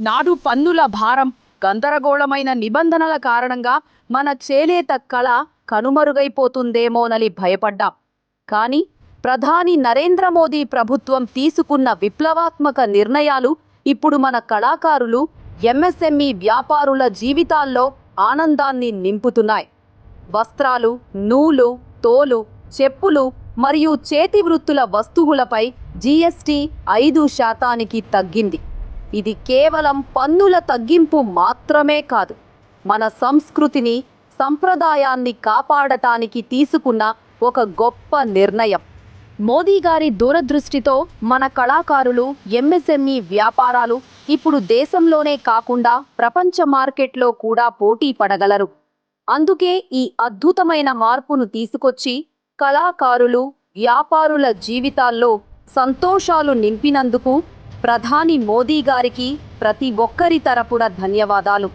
నాడు పన్నుల భారం గందరగోళమైన నిబంధనల కారణంగా మన చేనేత కళ కనుమరుగైపోతుందేమోనని భయపడ్డాం. కానీ ప్రధాని నరేంద్ర మోదీ ప్రభుత్వం తీసుకున్న విప్లవాత్మక నిర్ణయాలు ఇప్పుడు మన కళాకారులు ఎంఎస్ఎంఈ వ్యాపారుల జీవితాల్లో ఆనందాన్ని నింపుతున్నాయి. వస్త్రాలు నూలు తోలు చెప్పులు మరియు చేతి వృత్తుల వస్తువులపై జీఎస్టీ ఐదు శాతానికి తగ్గింది. ఇది కేవలం పన్నుల తగ్గింపు మాత్రమే కాదు. మన సంస్కృతిని సంప్రదాయాన్ని కాపాడటానికి తీసుకున్న ఒక గొప్ప నిర్ణయం. మోదీ గారి దూరదృష్టితో మన కళాకారులు ఎంఎస్ఎంఈ వ్యాపారాలు ఇప్పుడు దేశంలోనే కాకుండా ప్రపంచ మార్కెట్లో కూడా పోటీ పడగలరు. అందుకే ఈ అద్భుతమైన మార్పును తీసుకొచ్చి కళాకారులు వ్యాపారుల జీవితాల్లో సంతోషాలు నింపినందుకు ప్రధాని మోదీ గారికి ప్రతి ఒక్కరి తరపున ధన్యవాదాలు.